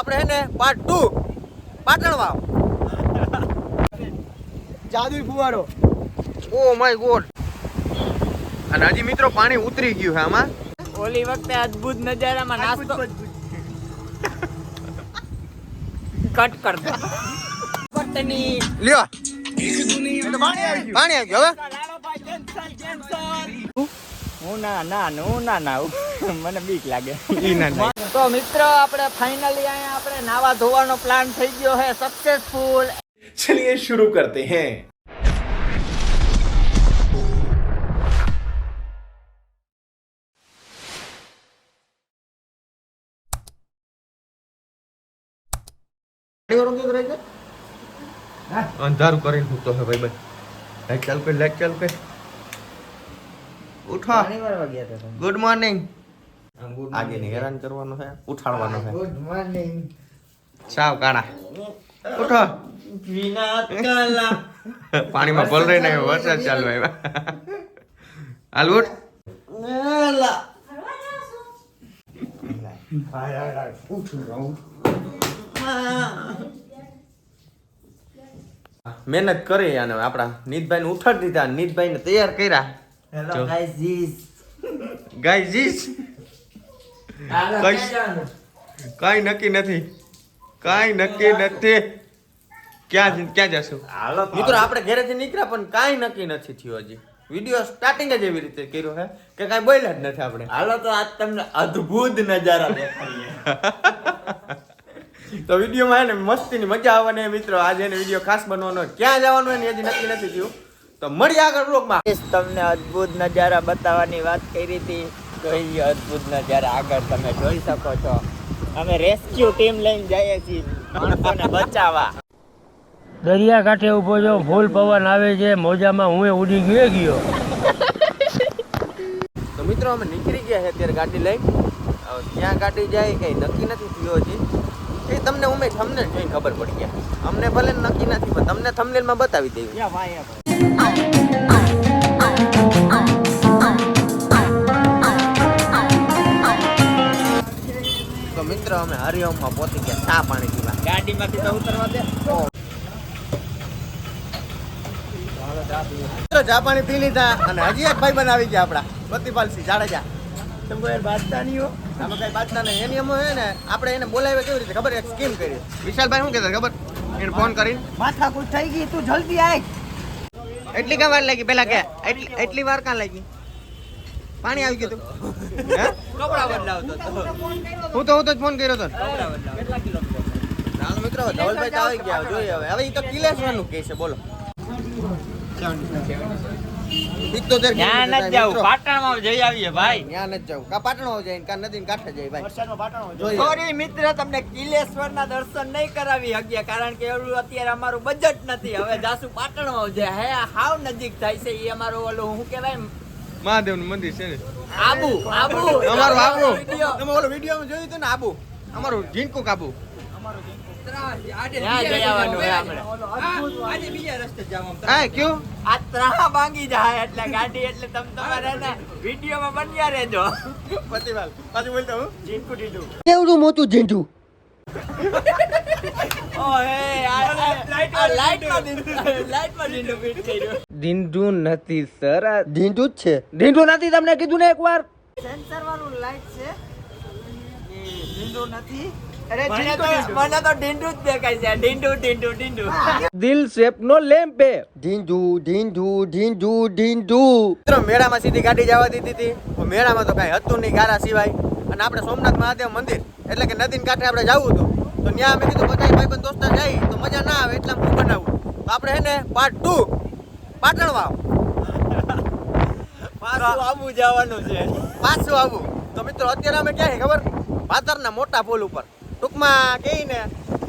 આપણે હે ને પાર્ટ ટુ પાટણ વાવ જાદુઈ ફુવારો. ઓ માય ગોડ અને હજી મિત્રો પાણી ઉતરી ગયું છે આમાં. ઓલી વખતે અદ્ભુત નજારામાં નાસ્તો કટ કરતો પટની લ્યો. પાણી આવી ગયું. પાણી આવી ગયું હું ના ના હું ના ના. મને બીક લાગે. ઈ ના. તો મિત્રો આપણે ફાઇનલી અહીંયા આપણે નાવા ધોવાનો પ્લાન થઈ ગયો છે સક્સેસફુલ चलिए शुरू करते हैं અંધારું કરીને સૂતો છે ભાઈ લાઈટ ચાલુ કરી લાઈટ ચાલુ કરી ઉઠો ગુડ મોર્નિંગ આગે હેરાન કરવાનો છે ઉઠાડવાનો છે. Good morning. સાવ કાણા. ઉઠો. પાણીમાં પલરાઈ ને વરસાદ ચાલુ આવ્યા. હાલ ઉઠ. મહેનત કરી અને આપણા નીતભાઈ ને ઉઠાડી દીધા નીતભાઈ ને તૈયાર કર્યા. ગાય જો. ગાઈસ ધીસ ગાઈઝીસ કઈ નક્કી નથી. કઈ નક્કી નથી. ક્યાં ક્યાં જશું? મિત્રો આપણે ઘરેથી નીકળ્યા પણ કઈ નક્કી નથી થયું હજી. વીડિયો સ્ટાર્ટિંગ જ એવી રીતે કર્યો હે કે કાંઈ બોલ્યા જ નથી આપણે. હાલો તો આજ તમને અદ્ભુત નજારા દેખાડીએ. તો વિડીયોમાં એને મસ્તીની મજા આવવાની મિત્રો. આજે એને વીડિયો ખાસ બનવાનો ક્યાં જવાનું એની હજી નક્કી નથી થયું. તો મળી આગળ બ્લોગમાં તમને અદ્ભુત નજારા બતાવવાની વાત કરી હતી. જોઈ લ્યો અદ્ભુત જ્યારે આગળ તમે જોઈ શકો છો. અમે રેસ્ક્યુ ટીમ લઈને જઈએ છીએ. માણસોને બચાવવા. દરિયા કાંઠે ઊભો છો ફૂલ પવન આવે છે મોજામાં હું ઉડી ગયો ગયો. તો મિત્રો અમે નીકળી ગયા છે અત્યારે ગાડી લઈ ક્યાં ગાડી જાય કઈ નક્કી નથી થયો હજી. એ તમને ઉમેશ તમને જોઈને ખબર પડી ગયા. અમને ભલે નક્કી નથી પણ તમને માં બતાવી દેવી. તો મિત્ર અમે હરિઓમમાં પહોંચી ગયા. ચા પાણી પીવા. ગાડીમાંથી તો ઉતરવા દે. મિત્રો ચા પાણી પી લીધા અને હજી એક ભાઈ બનાવી ગયા આપણા. પ્રતિપાલસિંહ જાડેજા. તમે કોઈ બાજતા નહીં હો. આમાં કઈ બાતના નહીં. એની અમે હે ને આપણે એને બોલાવ્યા કેવી રીતે? ખબર? એક સ્કીમ કરી. વિશાલભાઈ શું કહેતા? ખબર? એને ફોન કરીને. માથા કુછ થઈ ગઈ. તું જલ્દી આય. એટલી કા વાર લાગી? પેલા કે એટલી એટલી વાર કાં લાગી? પાણી આવી ગયું તું. હે? કપડા બદલાવતો હું તો હું તો ફોન કર્યો હતો ને. કપડા બદલાવતો. કેટલા મિત્રો ધવલભાઈ તો આવી ગયા. જોઈએ હવે. હવે એ તો કિલેશ્વરનું કહે છે. બોલો. સિત્તોતેર ત્યાં નથી જવું પાટણમાં જઈ આવીએ ભાઈ. ત્યાં નથી જવું કા પાટણો જાય કા નદી કાંઠે જાય ભાઈ. સોરી મિત્ર તમને કિલેશ્વરના દર્શન નહીં કરાવી શકીએ કારણ કે એવું અત્યારે અમારું બજેટ નથી. હવે જાસુ પાટણમાં જાય હે હાવ નજીક થાય છે. એ અમારું ઓલું શું કહેવાય મહાદેવનું મંદિર છે ને? આબુ આબુ. અમારું આબુ. વીડિયો. તમે ઓલો વિડીયોમાં જોયું હતું ને આબુ? અમારું ઝીણકુક આબુ. ત્યાં જઈ આવવાનું હોય આપણે. હા ક્યું? આ ત્રાહા ભાંગી જાય એટલે ગાડી એટલે તમે તમારે ને વિડીયોમાં બન્યા રહેજો. પ્રતિભાલ પાછું બોલતો હું. ચીકુ ડીડું કેવડું મોટું ઝીંડું કર્યું ઢીંઢું નથી સર. ઢીંડું જ છે. નથી તમને કીધું ને એકવાર. સેન્સર વાળું લાઈટ છે. એ નથી. તો મને જ દેખાય છે. ડીંડું ડીંડું ડીંડું દિલ શેપ નો લેમ્પ. હે ઢીંઢું ઢીંઢું ઢીંઢું. ઢીંઢું મેળામાં સીધી ગાડી જવા દીધી હતી. મેળામાં તો કાંઈ હતું નહીં ગારા સિવાય. અને આપણે સોમનાથ મહાદેવ મંદિર એટલે કે નદીને કાંઠે આપણે જવું હતું. તો ત્યાં અમે કીધું બધા ભાઈબંધ દોસ્તા જાય તો મજા ના આવે એટલે હું બનાવું. તો આપણે હે ને પાર્ટ ટુ પાટણ વાવ. પાછું આવું જવાનું છે. પાછું આવું. તો મિત્રો અત્યારે અમે ક્યાં ખબર? ભાતરના મોટા પુલ ઉપર. ટૂંકમાં કહી ને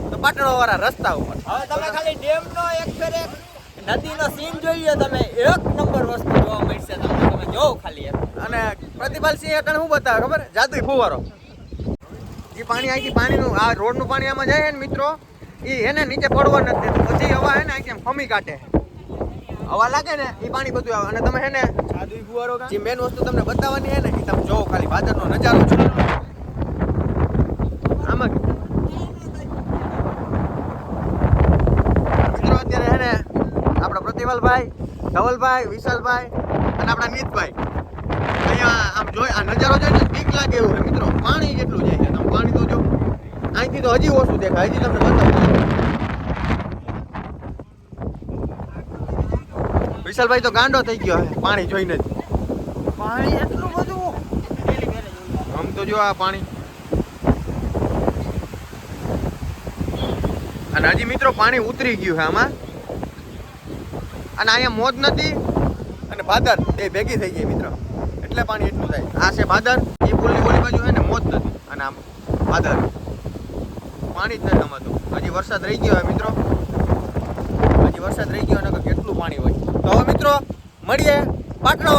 તો પાટણો વાળા રસ્તા ઉપર. હવે તમે ખાલી ડેમ નો એક ફેર એક નદીનો સીન જોઈએ તમે. એક નંબર વસ્તુ જોવા મળશે તમને. તમે જોવો ખાલી અને પ્રતિભાલસિંહ અટણ શું બતાવે ખબર? જાદુ ફુવારો. એ પાણી અહીંથી પાણીનું આ રોડનું પાણી આમાં જાય ને મિત્રો એ એને નીચે પડવા નથી પછી હવા હે ને અહીંથી ફમી કાઢે. હવા લાગે ને એ પાણી બધું આવે. અને તમે હે ને જાદુ ફુવારો જે મેન વસ્તુ તમને બતાવવાની હે ને એ તમે જોવો ખાલી ભાદરનો નજારો છે. આમાં મિત્રો અત્યારે હે ને આપણા પ્રતિભાલભાઈ ધવલભાઈ વિશાલભાઈ અને આપણા નીતભાઈ. અહીંયા આમ જોઈ આ નજારો જોઈને ને બીક લાગે એવું છે મિત્રો. પાણી જેટલું જાય છે તમે પાણી તો જો અહીંથી તો હજી ઓછું દેખાય. હજી તમને બતાવું. વિશાલભાઈ તો ગાંડો થઈ ગયો છે પાણી જોઈને જ. પાણી એટલું બધું? આમ તો જો આ પાણી. અને હજી મિત્રો પાણી ઉતરી ગયું છે આમાં. અને અહીંયા મોજ નથી. અને ભાદર એ ભેગી થઈ ગઈ મિત્રો. એટલે પાણી એટલું થાય. આ છે ભાદર. એ પુલની ઓલી બાજુ છે ને મોજ નથી અને આમ ભાદર. પાણી જ નથી આમાં હજી વરસાદ રહી ગયો હોય મિત્રો. હજી વરસાદ રહી ગયો અને કેટલું પાણી હોય. તો હવે મિત્રો, મળીએ પાટણો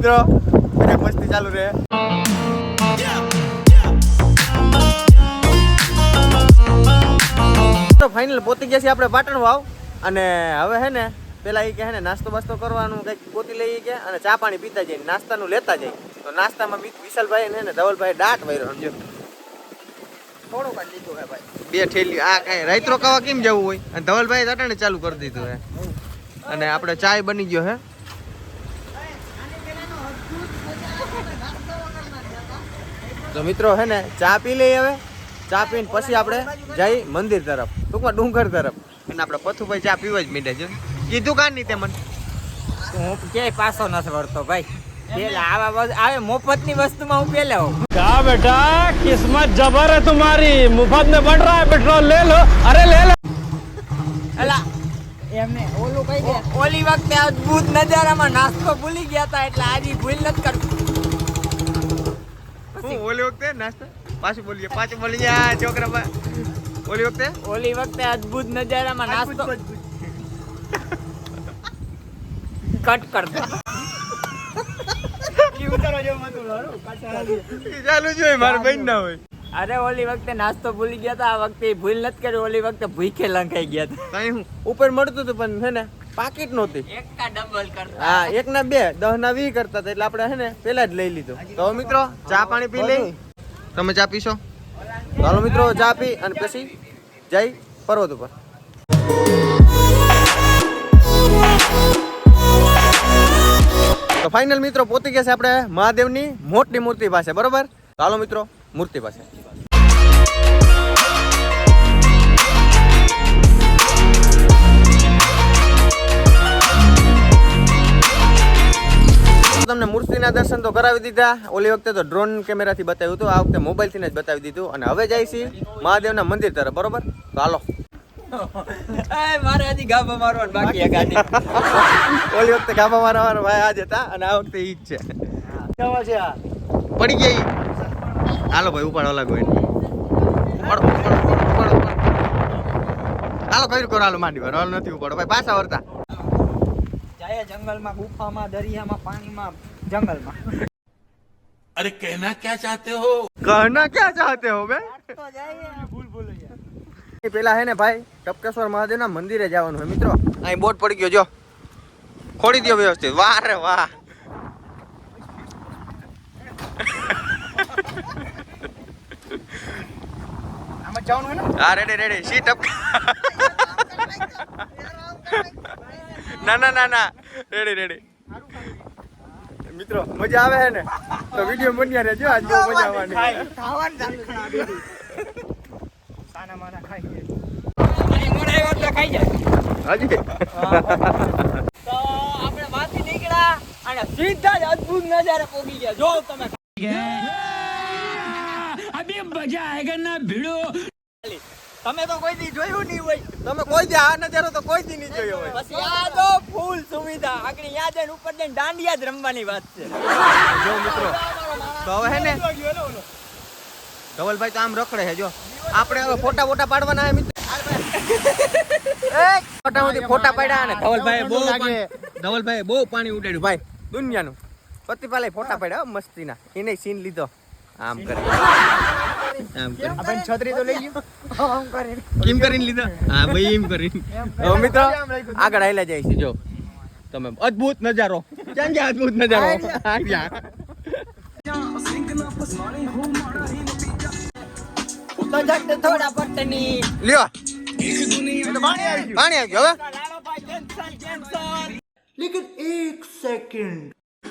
મિત્રો. અને મસ્તી ચાલુ રહે. તો ફાઇનલ પોતી ગયા છીએ આપણે પાટણ વાવ અને હવે હે ને, પેલા એ કે ને, નાસ્તો બાસ્તો કરવાનું કંઈક પોતી લઈએ કે અને ચા પાણી પીતા જઈએ નાસ્તાનું લેતા જઈએ તો નાસ્તામાં વિશાલભાઈ ને, ધવલભાઈ દાટ વાયરો સમજો. બે ઠેલી આ કઈ રાઈત્રો ખાવા કેમ જવું હોય? અને ધવલભાઈ તટાણે ચાલુ કરી દીધું અને આપણે ચાય બની ગયો હે. તો મિત્રો હે ને ચા પી લઈએ હવે. ચા પીને પછી આપણે જઈ મંદિર તરફ ટૂંકમાં ડુંગર તરફ. અને આપણે પથુભાઈ ચા પીવા જ મીંડે છે. કીધું કાન નહીં તે મને? હું ક્યાંય પાછો નથી વળતો ભાઈ. પેલા આવા બસ આવે મફતની વસ્તુમાં હું પેલા હોઉં. કિસ્મત જબર હે તમારી મુફત ને બન રહા પેટ્રોલ લે લો. અરે લે. લો એમને ઓલું કઈ દે. ઓલી વખતે અદ્ભુત નજારામાં નાસ્તો ભૂલી ગયા હતા એટલે આજે ભૂલ નથી કરતું હું ઓલી વખતે નાસ્તો? પાછું બોલીએ પાછું બોલીએ છોકરા. ઓલી વખતે? ઓલી વખતે અદ્ભુત નજારામાં નાસ્તો કટ કરતો ઈ ચાલુ જોઈએ મારા બેન ના હોય. અરે ઓલી વખતે નાસ્તો ભૂલી ગયા હતા આ વખતે ભૂલ નથી કરી ઓલી વખતે ભૂખે લંકાઈ ગયા હતા કઈ હું? ઉપર મળતું હતું પણ છે ને પાકીટ નહોતી. એક કા ડબલ કરતા. હા એક ના બે દહ ના વી કરતા એટલે આપણે છે ને પેલા જ લઈ લીધું. તો મિત્રો ચા પાણી પી લઈ. તમે ચા પીશો? ચાલો મિત્રો ચા પી અને પછી જઈ પર્વત ઉપર. તો ફાઇનલ મિત્રો પોતી ગયા છે આપણે મહાદેવની મોટી મૂર્તિ પાસે બરોબર? ચાલો મિત્રો મૂર્તિ પાસે. તમને મૂર્તિના દર્શન તો કરાવી દીધા. ઓલી વખતે તો ડ્રોન કેમેરાથી બતાવ્યું હતું. આ વખતે મોબાઈલથી જ બતાવી દીધું. અને હવે જાય છે મહાદેવના મંદિર તરફ. બરોબર? તો હાલો. એ મારે હજી ગાભા મારવાનું બાકી ઓલી વખતે ગાભા મારા મારા ભાઈ આજ હતા અને આ વખતે ઈ જ છે. પડી ગયા ઈ. હાલો ભાઈ ઉપાડો અલગ હોય ઉપાડો ઉપાડો હાલો કઈ કરો? હાલો માંડી ભરો હાલો નથી ઉપાડો. ભાઈ પાછા વરતા જાય જંગલમાં ગુફામાં દરિયામાં પાણીમાં જંગલમાં. અરે કહેના ક્યાં ચાહતે હો? કહેના ક્યાં ચાહતે હો બે તો જાય ભૂલ ભૂલ પેલા હે ને ભાઈ ટપકેશ્વર મહાદેવના મંદિરે જવાનું હે મિત્રો. અહીં બોટ પડી ગયો જો. ખોડી દો વ્યવસ્થિત. વાહ રે વાહ. જવાનું હોય ને હા રેડી રેડી સી ટપ ના ના ના ના રેડી રેડી મિત્રો મજા આવે ને તો વીડિયો બન્યા રહેજો આજ બહુ મજા આવવાની ખાવાની સાના માના ખાઈ સીધા જ અદભુત નજારે પોગી ગયા જો તમે આ બે મજા આયેગા ના ભીડો તમે તો કોઈ દી જોયું નહીં હોય. તમે કોઈ દી આ નજારો તો કોઈ દી નહીં જોયો હોય. બસ આ તો ફૂલ સુવિધા. આગળ યાદ જઈને ઉપર જઈને દાંડિયા જ રમવાની વાત છે. જો મિત્રો તો હવે હે ને ધવલભાઈ તો આમ રખડે છે જો. આપણે હવે ફોટા ફોટા પાડવાના હે મિત્રો. ફોટામાંથી ફોટા પાડ્યા અને ધવલભાઈ બહુ પાણી- ધવલભાઈ બહુ પાણી ઉડાડ્યું. ભાઈ દુનિયાનું. પતિપાલે ફોટા પાડ્યા હો મસ્તીના. એને સીન લીધો. આમ કરે. આમ કરે. આ છત્રી તો લઈ ગયો. આમ કરીને. કેમ કરીને લીધા? હા ભાઈ એમ કરીને. હવે મિત્રો આગળ આયલા જાય છે જો. તમે અદ્ભુત નજારો. ક્યાં ગયા અદ્ભુત નજારો? થોડા પટની. લ્યો. પાણી આવી ગયું. પાણી આવી ગયું હવે? લાલોભાઈ કેન્સલ કેન્સલ.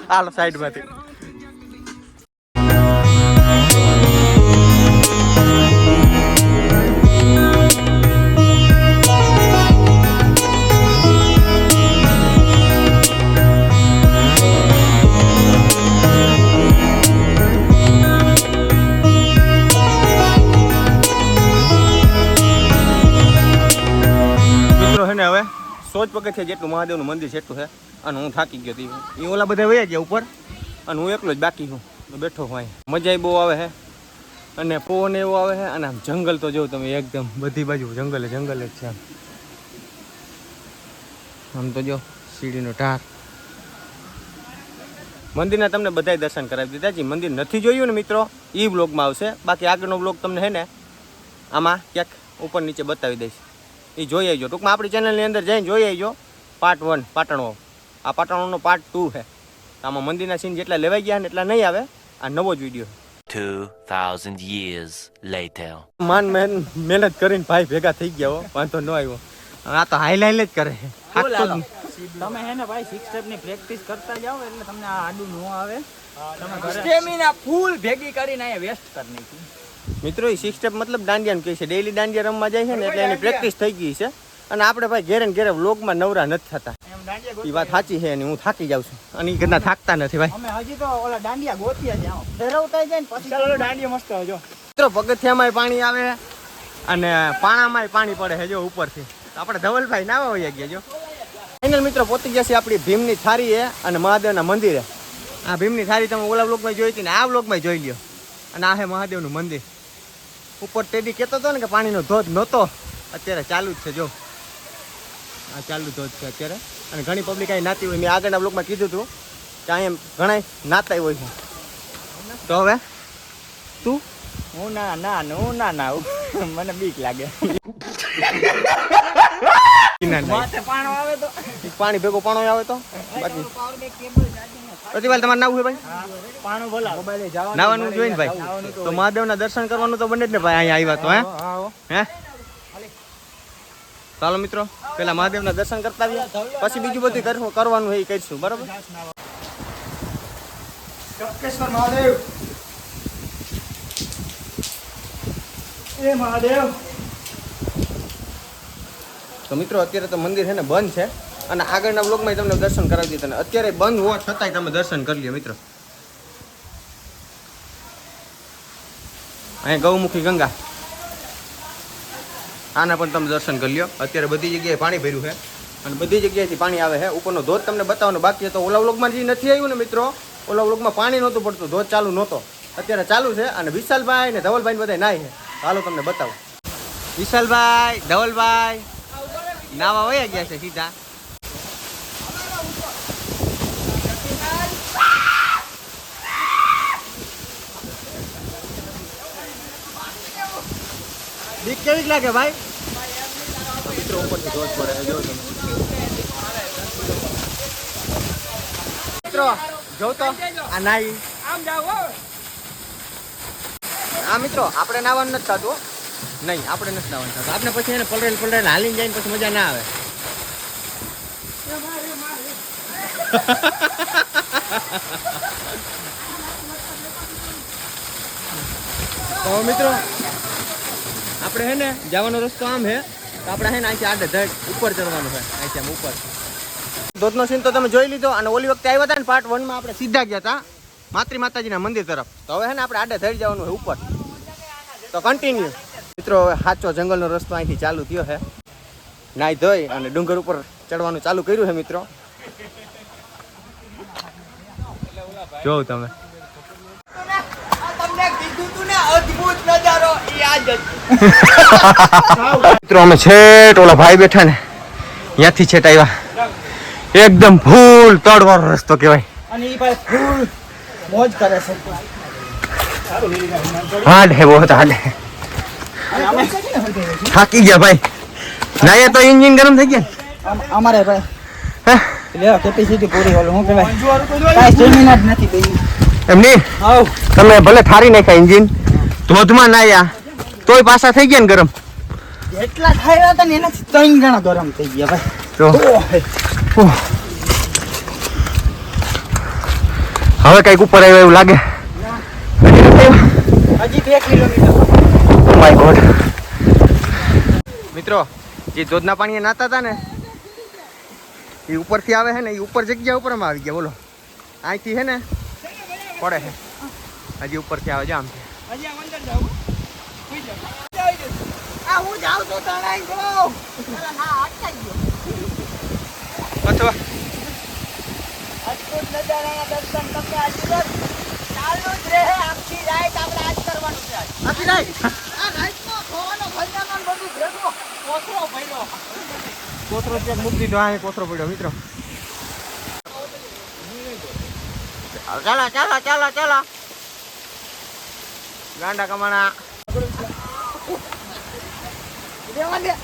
હાલો સાઈડ સો જ પગથિયા જેટલું મહાદેવનું મંદિર છે એટલું છે. અને હું થાકી ગયો હતી એ ઓલા બધા વયા ગયા ઉપર. અને હું એકલો જ બાકી છું. બેઠો હું અહીં. મજા બહુ આવે છે. અને પવન એવો આવે છે. અને આમ જંગલ તો જોઉં તમે એકદમ. બધી બાજુ જંગલે જંગલ જ છે આમ. આમ તો જો, સીડીનો ઢાર. મંદિરના તમને બધાય દર્શન કરાવી દીધા જે મંદિર નથી જોયું ને મિત્રો? એ બ્લોગમાં આવશે. બાકી આગળનો બ્લોગ તમને હે ને, આમાં ક્યાંક ઉપર નીચે બતાવી દઈશ. એ જોઈ આવજો ટૂંકમાં આપણી ચેનલની અંદર જઈને જોઈ આવજો પાર્ટ વન પાટણો આ પાટણોનો પાર્ટ ટુ છે. આમાં મંદિરના સીન જેટલા લેવાઈ ગયા ને એટલા નહીં આવે. આ નવો જ વીડિયો 2,000 years later. માન મેન મહેનત કરીને ભાઈ ભેગા થઈ ગયા હો. વાંધો ન આવ્યો. આ તો હાઈલ હાઈલ જ કરે. તમે હે ને ભાઈ સિક્સ સ્ટેપની પ્રેક્ટિસ કરતા જાઓ એટલે તમને આ આડું ન આવે. તમે સ્ટેમિના ફૂલ ભેગી કરીને અહીંયા વેસ્ટ કરી નાખી. મિત્રો એ સિક્સ સ્ટેપ મતલબ દાંડિયાનું કહે છે. ડેઈલી દાંડિયા રમવા જાય છે ને એટલે એની પ્રેક્ટિસ થઈ ગઈ છે. અને આપણે ભાઈ ઘેરે ને ઘેરે વ્લોગમાં નવરા નથી થતા. એ વાત સાચી છે અને હું થાકી જાઉં છું. અને એ ઘરના થાકતા નથી ભાઈ. અમે હજી તો ઓલા દાંડિયા ગોતીએ છે ફેરવતા જાય ને પછી ચાલો દાંડિયા મસ્ત હોય મિત્રો પગથિયામાંય પાણી આવે અને પાણામાંય પાણી પડે છે જો ઉપરથી. તો આપણે ધવલભાઈ નાવા વયા ગયા જો. ફાઇનલ મિત્રો પહોંચી ગયા છે આપણી ભીમની થારી છે અને મહાદેવના મંદિરે. આ ભીમની થારી તમે ઓલા બ્લોકમાં જોઈ હતી ને આ બ્લોકમાં જોઈ લ્યો. અને આ હે મહાદેવનું મંદિર. ઉપર ટેડી કહેતો હતો ને કે પાણીનો ધોધ નહોતો. અત્યારે ચાલુ જ છે જો. આ ચાલુ ધોધ છે અત્યારે. અને ઘણી પબ્લિક અહીં નાતી હોય. મેં આગળના બ્લોકમાં કીધું હતું કે અહીં ઘણા નાતા હોય છે. તો હવે? તું? હું ના ના હું ના ના મને બીક લાગે. પાણો આવે તો? પાણી ભેગો પાણો આવે તો? બાકી. પ્રતિભાલ તમારે નાવું છે ભાઈ? નાવાનું જોઈએ ને ભાઈ. તો મહાદેવના દર્શન કરવાનું તો બને જ ને ભાઈ અહીંયા આવ્યા તો હે? હે ચાલો મિત્રો પેલા મહાદેવના દર્શન કરતા આવીએ. પછી બીજું બધું કરવું કરવાનું એ કરીશું બરાબર? મહાદેવ. એ મહાદેવ. તો મિત્રો અત્યારે તો મંદિર છે ને બંધ છે. અને આગળના બ્લોગમાં તમને દર્શન કરાવી દીધા અત્યારે બંધ હોવા છતાંય તમે દર્શન કરી લ્યો મિત્રો. અહીંયા ગૌમુખી ગંગા. આના પણ તમે દર્શન કરી લ્યો. અત્યારે બધી જગ્યાએ પાણી ભર્યું છે. અને બધી જગ્યાએથી પાણી આવે છે. ઉપરનો ધોધ તમને બતાવવાનો બાકી હતો ઓલા વ્લોગમાં જે નથી આવ્યું ને મિત્રો, ઓલા વ્લોગમાં પાણી નહોતું પડતું, ધોધ ચાલુ નહોતો. અત્યારે ચાલુ છે અને વિશાલભાઈ ને ધવલભાઈ બધા નાય છે. હાલો તમને બતાવું. વિશાલભાઈ, ધવલભાઈ, નાવા વયા ગયા છે સીધા. બીક કેવીક લાગે ભાઈ? મિત્રો ઉપરથી ધોધ પડે છે, મિત્રો જો તો આ નાઈ. આ મિત્રો આપણે નાવાનું નથી થતું. નહીં આપણે નથી નાવાનું થતું. આપણે પછી એને પલરેલ પલરેલ હાલીને જાય પછી મજા ના આવે. મિત્રો આપણે હે ને જવાનો રસ્તો આમ છે તો આપણે હે ને અહીંથી આડે ધડ ઉપર ચડવાનું છે અહીંથી આમ ઉપર. ધોધનો સીન તો તમે જોઈ લીધો અને ઓલી વખતે આવ્યા હતા ને પાર્ટ વનમાં આપણે સીધા ગયા હતા માતૃ માતાજીના મંદિર તરફ. તો હવે હે ને આપણે આડે ધડ જવાનું છે ઉપર. તો કન્ટિન્યુ મિત્રો, હવે સાચો જંગલનો રસ્તો અહીંથી ચાલુ થયો છે નાઈ ધોઈ અને ડુંગર ઉપર ચડવાનું ચાલુ કર્યું છે મિત્રો. જોઉં તમે. અદ્ભુત નજારો એ આજ જ મિત્રો અમે છેટ ઓલા ભાઈ બેઠા ને ત્યાંથી છેટ આવ્યા એકદમ ફૂલ તડવાળો રસ્તો કહેવાય અને એ ભાઈ ફૂલ મોજ કરે છે હાડ હે બહુ હાડ હે થાકી ગયા ભાઈ ના એ તો એન્જિન ગરમ થઈ ગયા આમ- અમારે ભાઈ હે લે કેપેસિટી પૂરી ઓલું શું કહેવાય કાંઈ સ્ટેમિના જ નથી ભાઈ એમ નહીં હાવ તમે ભલે થારી નાખ્યા એન્જિન ધોધમાં નાયા તોય પાછા થઈ ગયા ને ગરમ? એટલા ખાયા હતા ને એનાથી ત્રણ ગણા ગરમ થઈ ગયા ભાઈ. તો હવે કંઈક ઉપર આવ્યો એવું લાગે. હજી બે કિલોમીટર. માય ગોડ મિત્રો જે ધોધના પાણીએ નાતા હતા ને એ ઉપરથી આવે છે ને એ ઉપર જગ્યા ઉપર આવી ગયા બોલો. અહીંથી છે ને પડે છે. હજી ઉપરથી આવે છે આમ. આ હું જાઉં તો તણાઈ ગયો. અથવા અદ્ભુત નજારાના દર્શન તમને આજે ચાલુ જ રહે. આખી રાત આપણે આજ કરવાનું છે. આપી જાય આ ખોવાનો બધું ભેગો કોથળો ભર્યો. કોથરો ચેક મૂકી દીધો આ કોથરો પડ્યો મિત્રો. ચાલા ચાલા ચાલા ચાલા. ગાંડા કમાણા. નહીં.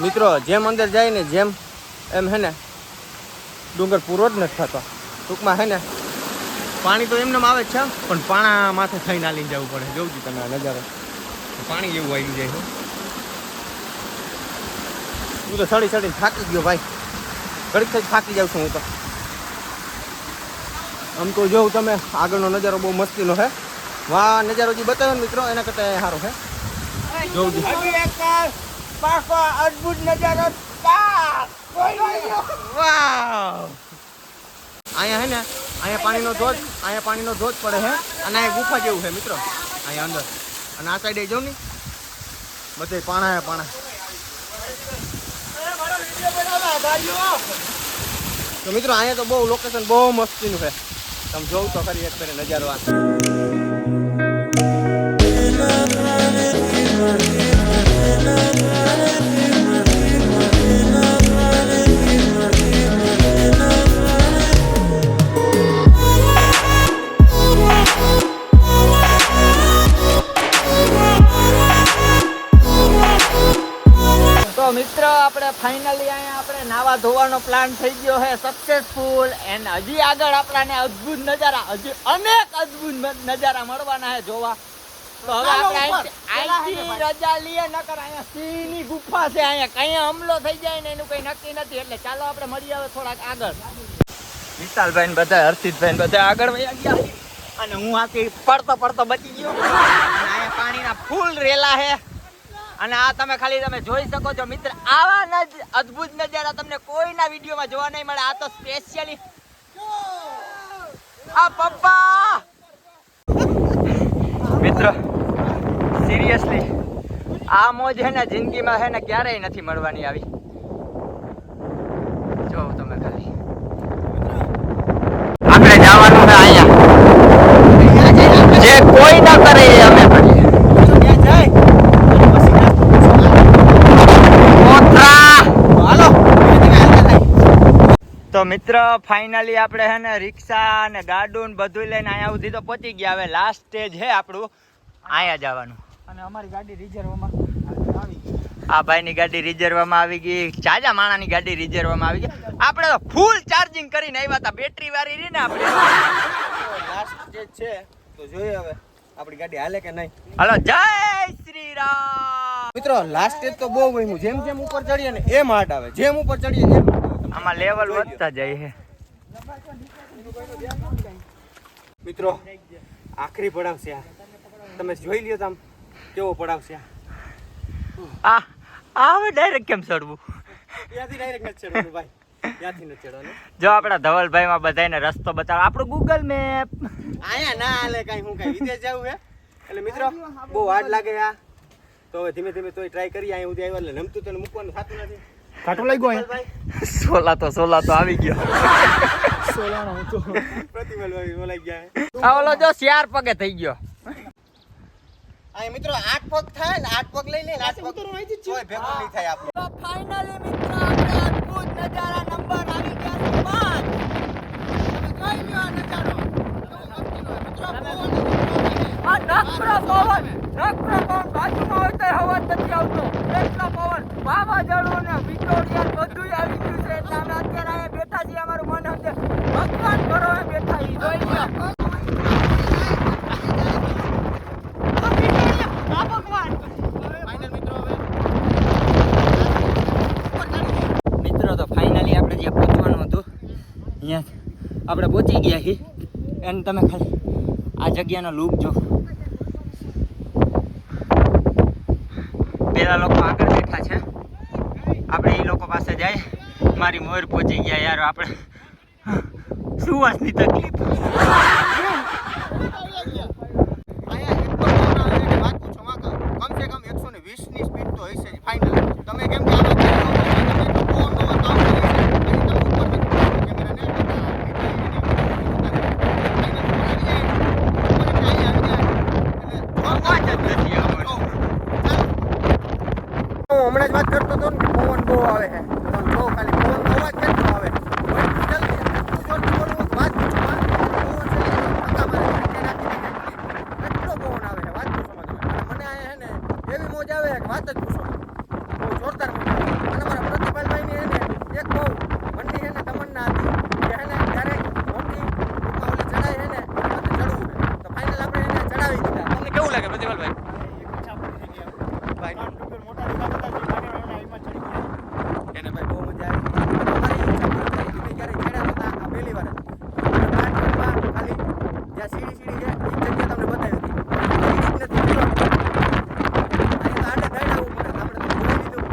મિત્રો, જેમ અંદર જાય ને જેમ એમ હે ને, ડુંગર પૂરો જ નથી થતો. ટૂંકમાં હે ને, પાણી તો એમને આવે છે, પણ પાણા માથે થઈને આલી જવું પડે. જોઉં છું તમે આ નજારો. પાણી એવું આવી જાય હું તો સડી સડી થાકી ગયો ભાઈ. ઘડીક થઈ થાકી જાઉં છું હું તો. આમ તો જોઉં તમે આગળનો નજારો બહુ મસ્તીનો છે વાહ નજારો જે બતાવ્યો ને મિત્રો એના કરતાં સારો છે. જોઉં હજી અદ્ભુત નજારો. અહીંયા હે ને અહીંયા પાણીનો ધોધ અહીંયા પાણીનો ધોધ પડે છે અને અહીંયા ગુફા જેવું છે મિત્રો. અહીંયા અંદર. અને આ સાઈડે જો ને. બધે પાણા પાણા. તો મિત્રો, અહીંયા તો બહુ લોકેશન બહુ મસ્તીનું છે. તમે જોવું તો ખરી એક ફેરે નજારો આ. મિત્રો આપણે ફાઇનલી અહીંયા આપણે નાવા ધોવાનો પ્લાન થઈ ગયો છે. સક્સેસફુલ એન્ડ હજી આગળ આપણાને અદ્ભુત નજારા હજી અનેક અદ્ભુત નજારા મળવાના છે જોવા. તો હવે આપણે. અહીંથી- રજા લઈએ નકર અહીંયા સિંહની ગુફા છે અહીંયા કઈ હમલો થઈ જાય ને એનું કંઈ નક્કી નથી. એટલે ચાલો આપણે મળીએ હવે થોડાક આગળ. વિશાલભાઈ ને બધા હર્ષિતભાઈ ને બધા આગળ વયા ગયા અને હું આથી પડતો પડતો બચી ગયો. અને અહીંયા પાણીના ફૂલ રેલા છે. અને આ તમે ખાલી તમે જોઈ શકો છો, મિત્ર, આવા અદ્ભુત નજારા તમને કોઈના વિડીયોમાં જોવા નહીં મળે. આ તો સ્પેશિયલી આ પપ્પા! મિત્ર સિરિયસલી આ મોજ હે ને, જિંદગીમાં હે ને, ક્યારેય નથી મળવાની આવી. જો તમે ખાલી આપણે જવાનું છે અહીંયા જે કોઈ ના કરે એ અમે કરીએ કોથરા હાલો તો મિત્ર ફાઇનલી આપણે હે ને રિક્ષા ને ગાડું બધું લઈને અહીંયા સુધી તો પહોંચી ગયા. હવે લાસ્ટ સ્ટેજ છે આપણું. અહીંયા જવાનું. અને અમારી ગાડી રિઝર્વમાં આવી ગઈ. આ ભાઈની ગાડી રિઝર્વમાં આવી ગઈ. ચાજા માણાની ગાડી રિઝર્વમાં આવી ગઈ. આપણે તો ફૂલ ચાર્જિંગ કરીને આવ્યા હતા. બેટરી વાળી રહી ને આપણે. લાસ્ટ સ્ટેજ છે. તો જોઈએ હવે આપણી ગાડી હાલે કે નહીં. હલો જય શ્રી રામ. મિત્રો લાસ્ટ સ્ટેજ તો બહુ વહીમું જેમ જેમ ઉપર ચડીએ ને એમ હાર્ડ આવે. જેમ ઉપર ચડીએ એમ આમાં લેવલ વધતા જાય છે. મિત્રો આખરી પડાવ છે આ. તમે જોઈ લ્યો તમ કેવો પડાવ છે આ. આ હવે ડાયરેક્ટ કેમ ચડવું? ત્યાંથી ડાયરેક્ટ નથી ચડવાનું ભાઈ. ત્યાંથી નથી ચડવાનું. જો આપણા ધવલભાઈ માં બધાને રસ્તો બતાવો. આપણું ગૂગલ મેપ અહીંયા ના હાલે કાંઈ હું કાંઈ વિદેશ જવું હે? એટલે મિત્રો બહુ હાર્ડ લાગે આ. તો હવે ધીમે ધીમે તોય ટ્રાય કરીએ. અહીંયા સુધી આવ્યા એટલે નમતું તને મૂકવાનું થતું નથી. કાંટો લઈ ગયો સોલા તો સોલા તો આવી ગયો. સોલાનો હતો. પ્રતિમલ ભાઈ બોલાઈ ગયા આ ઓલો જો શિયાર પગે થઈ ગયો. આ મિત્રો આઠ પગ થાય ને આઠ પગ લઈ લે ને આઠ પગ જ છે. કોઈ ભેગું નહીં થાય આપણો. ફાઇનલી મિત્રો આપણે અદ્ભુત નજારા નંબર આવી ગયા છે પાંચ. તમે જોઈ લ્યો નજારો. આ નકરો પવન નાગપુરા પવન બાજુમાં હોય તો હવા નથી આવતો. એટલો પવન. વાવાઝોડું ને વિક્ટોરિયા બધું આવી ગયું છે એટલે અમે અત્યારે બેઠા છીએ, અમારું મન હશે. ભગવાન કરો એ બેઠા એ જોઈ લ્યો. અહીંયા આપણે પહોંચી ગયા છીએ. એને તમે ખાલી આ જગ્યાનો લુક જો પેલા લોકો આગળ બેઠા છે. આપણે એ લોકો પાસે જાય. મારી મોર પહોંચી ગયા યાર આપણે. સુવાસની તકલીફ અહીંયા એટલો પવન આવે છે કે વાત પૂછો માં કમ સે કમ એકસો ને વીસની સ્પીડ તો હશે જ ફાઇનલ તમે કેમ કે આમાં તમે એટલો પવન નો કામ કરે છે અને તમે ઉપર કેમેરા ને હું હમણાં જ વાત કરતો હતો ને કે પવન બહુ આવે છે પણ જો ખાલી પવન નો અવાજ કેટલો આવે જલ્દી તું જોરથી બોલું તો વાત પૂછો માં. પવન છે ને ધક્કા મારે છે, ટેને આપી દે એટલો પવન આવે છે વાત પૂછો માં તમે. અને મને આ હે ને એવી મોજ આવે છે કે વાત જ પૂછો માં. બહુ જોરદાર મોજ આવે. અને મારા પ્રતિભાલભાઈની હે ને એક બહુ મનની હે ને તમન્ના હતી કે હે ને ક્યારેક મોટી ટૂંકમાં ઓલી ચડાઈ હે ને એમાં તો ચડવું છે તો ફાઇનલ આપણે એને ચડાવી દીધા તમને કેવું લાગે પ્રતિભાલભાઈ ભાઈ એને ભાઈ બહુ મજા આવી અમારી ઈચ્છા પૂરી થઈ ગઈ. મેં ક્યારેય ચડ્યા નહોતા. આ પહેલી વાર જ. અને પાટણમાં ખાલી જ્યાં સીડી સીડી છે એ જગ્યા તમને બતાવી હતી સીડી જ નથી અહીં તો આડે ગાડી આવવું પડે આપણે તો જોઈ લીધું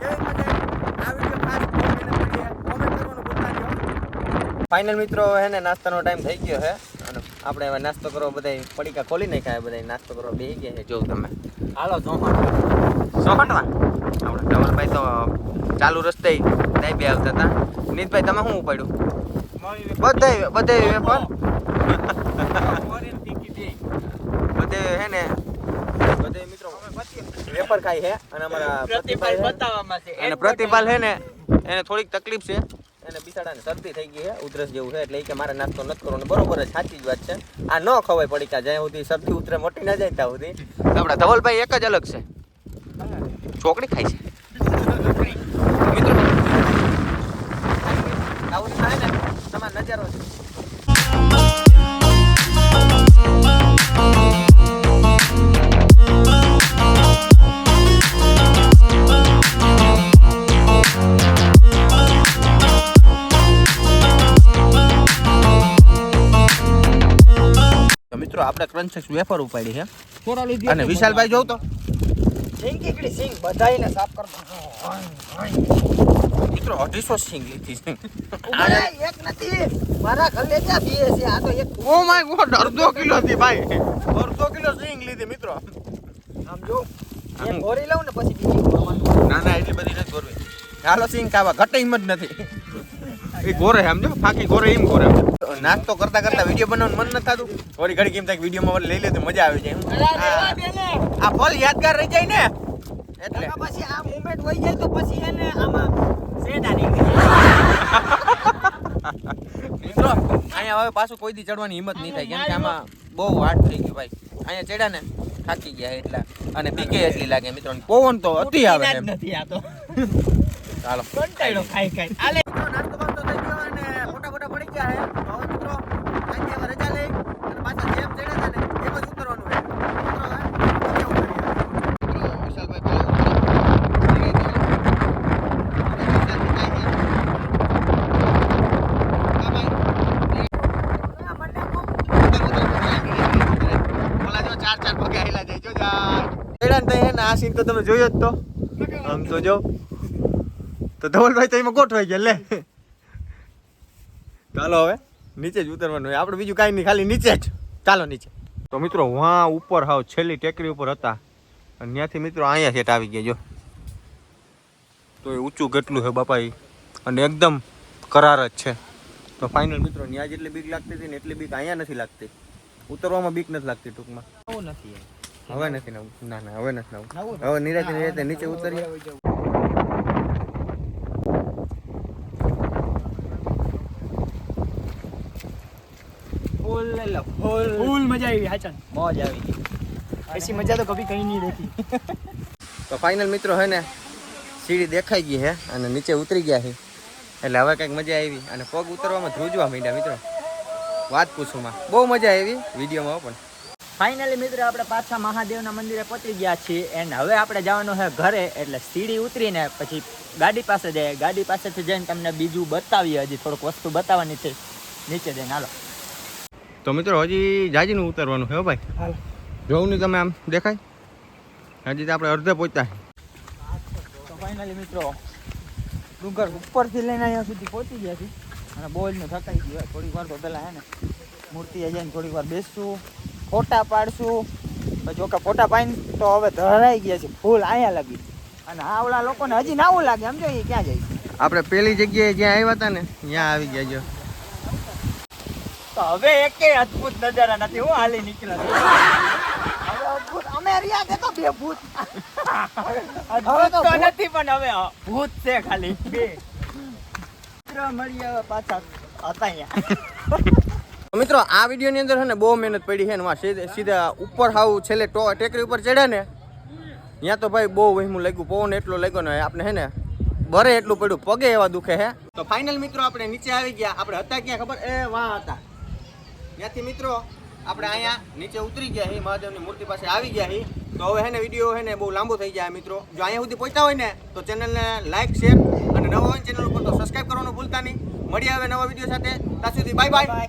કેવી મજા આવી આ વીડિયો ખાસ કોમેન્ટ કરીએ કોમેન્ટ કરવાનું ભૂલતા નહીં ફાઇનલ મિત્રો હે ને નાસ્તાનો ટાઈમ થઈ ગયો છે અને આપણે હવે નાસ્તો કરો બધા પડીકા ખોલી નાખ્યા બધા નાસ્તો કરો બેસી ગયા છે જોઉં તમે. હાલો જોવા સોહટવા આપણે ધવલભાઈ તો ચાલુ રસ્તે દાઈ બે આવતા હતા. નીતભાઈ તમે શું ઉપાડ્યું? બધાય બધાય વેપાર બધે હે ને બધે મિત્રો વેપાર ખાય છે અને અમારા પ્રતિભાઈ બતાવવામાં છે. અને પ્રતિભાલ હે ને એને થોડીક તકલીફ છે. એને બિચારાને શરદી થઈ ગઈ છે ઉધરસ જેવું છે એટલે એ કે મારે નાસ્તો નથી કરવાનો. બરોબર જ સાચી જ વાત છે. આ ન ખવાય પડીકા જ્યાં સુધી શરદી ઉતરે મોટી ના જાય ત્યાં સુધી. આપણા ધવલભાઈ એક જ અલગ છે. છોકરી ખાય છે. મિત્રો આવું થાય ને તમારો નજારો છે. મિત્રો છ વેફર ઉપાડી છે. અને વિશાલભાઈ જોઉં તો. બધાયને સાફ કર મિત્રો અઢીસો સિંગ લીધી છે. એક નથી મારા ઘરે ત્યાં પીએ છે? આ તો એક ઓ માય ગોડ અડધો કિલો હતી ભાઈ. અડધો કિલો સિંગ લીધી મિત્રો. આમ જો એક લઉં ને પછી બીજી ના ના એટલી બધી નથી ગોરવી. ચાલો સિંગ ખાવા. ઘટે એમ જ નથી. એ ગોરે સમજો? ફાકી ગોરે એમ ગોરે નાસ્તો કરતા કરતા વીડિયો બનાવવાનું મન નથી થતું. થોડી ઘડી કેમ થાય વિડીયોમાં લઈ લે તો મજા આવી જાય આ ફળ યાદગાર રહી જાય ને. એટલે. પછી આ મુમેન્ટ હોય જાય તો પછી એને આમાં સેડા મિત્રો અહીંયા હવે પાછું કોઈ દી ચડવાની હિંમત નહીં થાય. કેમ કે આમાં બહુ હાર્ડ થઈ ગયું ભાઈ. અહીંયા ચડ્યા ને થાકી ગયા એટલા. અને બીકે એટલી લાગે મિત્રો પવન તો અતિ આવે એમ. નથી આ તો ચાલો. કંટાળો ખાઈ ખાઈ આલે મિત્રો નાસ્તો બાસ્તો થઈ ગયો અને ફોટા ફોટા પડી ગયા છે તો હવે મિત્રો આજે હવે રજા લઈ અને પાછા જેમ ચડ્યા હતા ને એમ જ ઉતરવાનું છે મિત્રો હવે પગે ઉતરીએ. મિત્રો વિશાલભાઈ પહેલા ઉતર્યા. ધીરે ધીરે. હવે વિશાલ જાય છે. હા ભાઈ. ઓલા જો ચાર ચાર પગે આયલા જાય, જો જાય. ચડ્યા ને તઈ હે ને આ સીન તમે જોયો જ તો. આમ તો જો. તો ધવલભાઈ તો એમાં ગોઠવાઈ ગયા, લે. ચાલો હવે, નીચે જ ઉતરવાનું હોય. આપણે બીજું કાંઈ નહીં, ખાલી નીચે જ. ચાલો નીચે. તો મિત્રો વहाँ ઉપર હાવ છેલ્લી ટેકરી ઉપર હતા. અને ત્યાંથી મિત્રો અહીંયા સેટ આવી ગયા, જો. તો એ ઊંચું કેટલું છે બાપા અને એકદમ કરાર જ છે. તો ફાઇનલ મિત્રો ત્યાં જેટલી બીક લાગતી હતી ને એટલી બીક અહીંયા નથી લાગતી. ઉતરવામાં બીક નથી લાગતી ટૂંકમાં. આવું નથી હવે નથી નવું. ના ના હવે નથી નવું. હવે નિરાતે નિરાતે નીચે ઉતરીએ. ફૂલ મજા આવી હાચન. આવી એસી મજા તો કભી કहीं નહીં દેખી તો ફાઇનલ મિત્રો હે ને સીડી દેખાઈ ગઈ હે અને નીચે ઉતરી ગયા છે એટલે હવે કંઈક મજા આવી. અને પગ ઉતરવામાં ધ્રુજવા માંડ્યા મિત્રો. વાત પૂછુંમાં બહુ મજા આવી વિડીયોમાં પણ. ફાઇનલી મિત્રો આપણે પાછા મહાદેવના મંદિરે પહોંચી ગયા છીએ એન્ડ હવે આપણે જવાનું છે ઘરે એટલે સીડી ઉતરીને પછી ગાડી પાસે જઈએ. ગાડી પાસેથી જઈને તમને બીજું બતાવીએ. હજી થોડુંક વસ્તુ બતાવવાની છે. નીચે જઈને. હાલો. તો મિત્રો હજી જાજીનું ઉતરવાનું છે ભાઈ. હાલો. જોવું નહીં તમે આમ દેખાય? હજી તો આપણે અડધે પહોંચતા તો ફાઇનલી મિત્રો ડુંગર ઉપરથી લઈને અહીંયા સુધી પહોંચી ગયા છીએ. અને બોલનું થકાઈ ગયું હોય. થોડીક વાર તો પહેલાં હે ને મૂર્તિએ જઈને થોડીક વાર બેસશું. ફોટા પાડશું. જો જોકે ફોટા પાડીને તો હવે ધરાઈ ગયા છે ફૂલ અહીંયા લગી. અને આવડા લોકોને હજી નાવું લાગે સમજો એ ક્યાં જાય આપણે પેલી જગ્યાએ જ્યાં આવ્યા હતા ને ત્યાં આવી ગયા જો. તો હવે એકે અદ્ભુત નજારા નથી હું હાલી નીકળ્યા હવે અદ્ભુત અમે રહ્યા છે તો બે ભૂત. હવે તો નથી પણ હવે ભૂત છે ખાલી. બે. મિત્રો મળીએ પાછા. હતા અહીંયા. મિત્રો, આ વિડીયોની અંદર છે ને બહુ મહેનત પડી છે ને સીધા ઉપર હાવ છેલ્લે ટો ટેકરી ઉપર ચડ્યા ને, ત્યાં તો ભાઈ બહુ વહેમું લાગ્યું, પવન એટલો લાગ્યો ને, આપણે હે ને બરે એટલું પડ્યું, પગે એવા દુખે હે તો ફાઇનલ મિત્રો, આપણે નીચે આવી ગયા, આપણે હતા ક્યાં ખબર? એ વાં હતા. ત્યાંથી મિત્રો, આપણે અહીંયા નીચે ઉતરી ગયા હી મહાદેવની મૂર્તિ પાસે આવી ગયા હી તો હવે હે ને વીડિયો હે ને બહુ લાંબો થઈ જાય મિત્રો. જો અહીંયા સુધી પહોંચતા હોય ને, તો ચેનલને લાઇક શેર અને નવા ચેનલ ઉપર તો સબસ્ક્રાઈબ કરવાનું ભૂલતા નહીં. મળીએ હવે નવા વીડિયો સાથે. ત્યાં સુધી બાય બાય